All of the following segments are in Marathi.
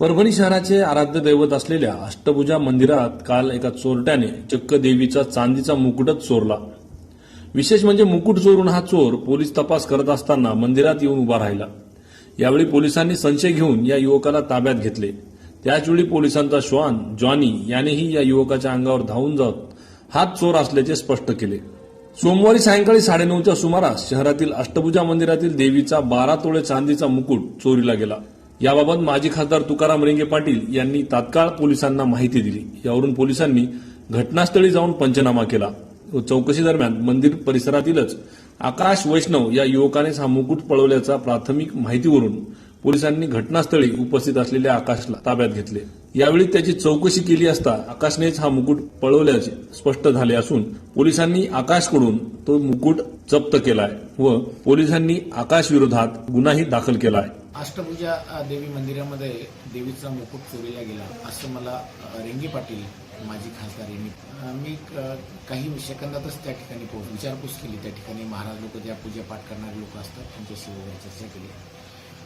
परभणी शहराचे आराध्य दैवत असलेल्या अष्टभुजा मंदिरात काल एका चोरट्याने चक्क देवीचा चांदीचा मुकुटच चोरला. विशेष म्हणजे मुकुट चोरून हा चोर पोलीस तपास करत असताना मंदिरात येऊन उभा राहिला. यावेळी पोलिसांनी संशय घेऊन या युवकाला ताब्यात घेतले. त्याचवेळी पोलिसांचा श्वान जॉनी यानेही या युवकाच्या अंगावर धावून जात हात चोर असल्याचे स्पष्ट केले. सोमवारी सायंकाळी साडेनऊच्या सुमारास शहरातील अष्टभुजा मंदिरातील देवीचा बारा तोळे चांदीचा मुकुट चोरीला गेला. याबाबत माजी खासदार तुकाराम रेंगे पाटील यांनी तात्काळ पोलिसांना माहिती दिली. यावरून पोलिसांनी घटनास्थळी जाऊन पंचनामा केला. व चौकशी दरम्यान मंदिर परिसरातीलच आकाश वैष्णव या युवकानेच हा मुकुट पळवल्याचा प्राथमिक माहितीवरून पोलिसांनी घटनास्थळी उपस्थित असलेल्या आकाशला ताब्यात घेतले. यावेळी त्याची चौकशी केली असता आकाशनेच हा मुकुट पळवल्याचे स्पष्ट झाले असून पोलिसांनी आकाशकडून तो मुकुट जप्त केलाय व पोलिसांनी आकाश विरोधात गुन्हाही दाखल केला आहे अष्टभुजा देवी मंदिरामध्ये देवीचा मुकुट चोरीला गेला असं मला रेंगे पाटील माजी खासदार यांनी मी काही सेकंदातच त्या ठिकाणी पोहोच विचारपूस केली. त्या ठिकाणी महाराज लोक ज्या पूजा पाठ करणारे लोक असतात त्यांच्याशी वगैरे चर्चा केली.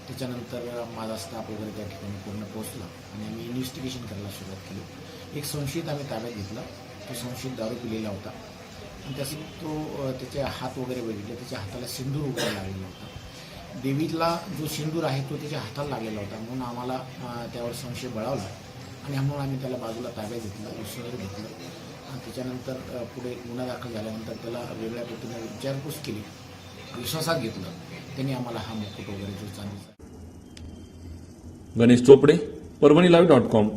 त्याच्यानंतर माझा स्टाफ वगैरे त्या ठिकाणी पूर्ण पोहोचला आणि आम्ही इन्व्हेस्टिगेशन करायला सुरुवात केली. एक संशयित आम्ही ताब्यात घेतला. तो संशयित दारू पिलेला होता. आणि त्यासाठी तो त्याचे हात वगैरे बघितले. त्याच्या हाताला सिंदूर वगैरे लागलेला होता. देवीला जो सिंदूर आहे तो त्याच्या हाताला लागलेला होता. म्हणून आम्हाला त्यावर संशय बळावला. आणि म्हणून आम्ही त्याला बाजूला ताब्यात घेतलं विश्वास घेतलं. आणि त्याच्यानंतर पुढे गुन्हा दाखल झाल्यानंतर त्याला वेगळ्या पद्धतीने विचारपूस केली. विश्वासात घेतलं. त्यांनी आम्हाला हा मुकुट वगैरे जो चांगला Ganesh Chopde Parbhani live dot com